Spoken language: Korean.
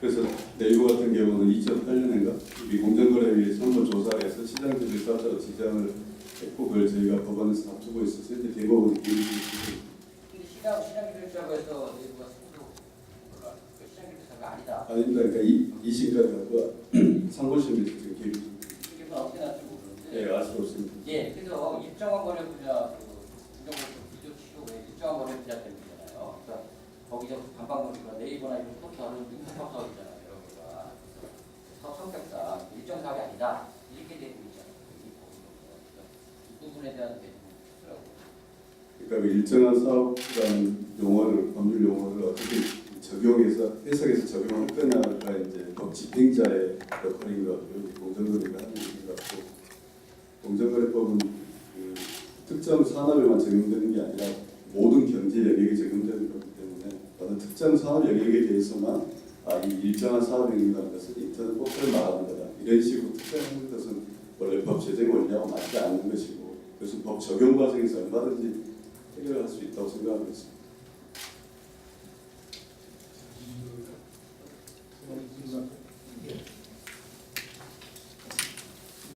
그래서 네이버 같은 경우는 2008년인가 우리 공정거래위에서 한번 조사를 해서 시장들을 따져 지정을 했고 그걸 저희가 법원에서 다투고 있어서 이제 대법원이 기일이 근데 시장 시장 기술자고 해서 내부가 승도 몰라. 그 시장 기술자가 아니다. 아닙니다. 그러니까 이, 이 시까지 갖고 상고심에서 지금 기일이 이게 뭐 어떻게 나올지 모르는데. 예, 알수 없습니다. 예, 그래서 일정한 거래 분야 그 부정부터 비교 치료 외에 일정한 거래 분야 때문이잖아요. 그러니까 거기서 관광거리가 네이버나 이런 포털은 능력사업 사업이잖아요. 여러 개가. 그래서 사업 성격상 일정 사업이 아니다. 이렇게 되고 있잖아요. 이 부분에 대한. 그러니까 그 일정한 사업이라는 용어를 법률 용어를 어떻게 적용해서 해석해서 적용할 거냐가 이제 법 집행자의 역할인 것 같고요. 공정거래가 하는 것 같고 공정거래법은 그 특정 산업에만 적용되는 게 아니라 모든 경제 영역에 적용되는 거기 때문에 어느 특정 산업 영역에 대해서만 아, 이 일정한 사업 행위라는 것은 인터넷 포털을 말하는 거다. 이런 식으로 특정하는 것은 원래 법 제정 원리하고 맞지 않는 것이고 그래서 법 적용 과정에서 얼마든지 해결할 수 있다고 생각하고 있습니다.